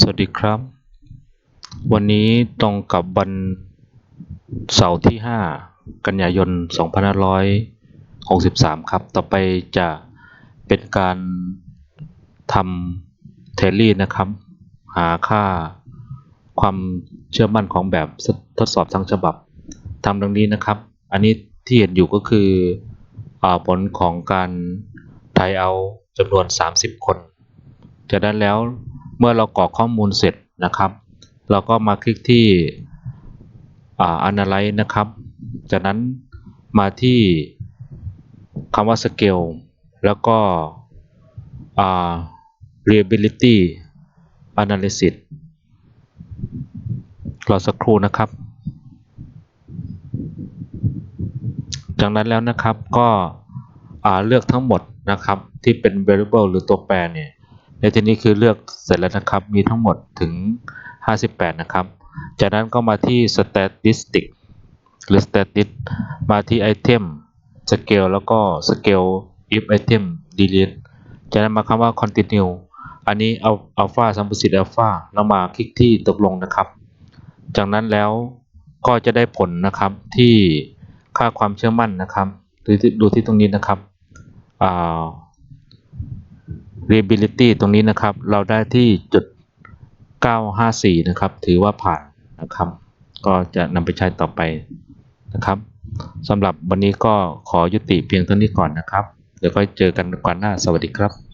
สวัสดีครับ วันนี้ตรงกับวันเสาร์ที่ 5 กันยายน 2563 ครับ ต่อไปจะเป็นการทำเทลลี่นะครับ หาค่าความเชื่อมั่นของแบบทดสอบทั้งฉบับทำดังนี้นะครับ อันนี้ที่เห็นอยู่ก็คืออผลของการไทยเอาจำนวน 30 คน จากนั้นแล้ว มื่อเรากรอกข้อมูลเสร็จนะครับ เราก็มาคลิกที่อ่า analyze นะครับ จากนั้นมาที่คำว่า scale แล้วก็ reliability analysis รอสักครู่นะครับ จากนั้นแล้วนะครับก็เลือกทั้งหมดนะครับที่เป็น variable หรือตัวแปรเนี่ย ในที่นี้คือเลือกเสร็จแล้วนะครับ มีทั้งหมดถึง 58 นะครับ จากนั้นก็มาที่ statistic หรือ static มาที่ item scale แล้วก็ scale if item delete จากนั้นมาคำว่า continue อันนี้เอา alpha สัมประสิทธิ์ alpha แล้วมาคลิกที่ตกลงนะครับ จากนั้นแล้วก็จะได้ผลนะครับที่ค่าความเชื่อมั่นนะครับดูที่ดูที่ตรงนี้นะครับอ่า reliability ตรงนี้นะครับ เราได้ที่จุด 954 นะครับ ถือว่าผ่านนะครับ ก็จะนำไปใช้ต่อไปนะครับสำหรับวันนี้ก็ขอยุติเพียงเท่านี้ก่อนนะครับ เดี๋ยวก็เจอกันกันหน้าสวัสดีครับ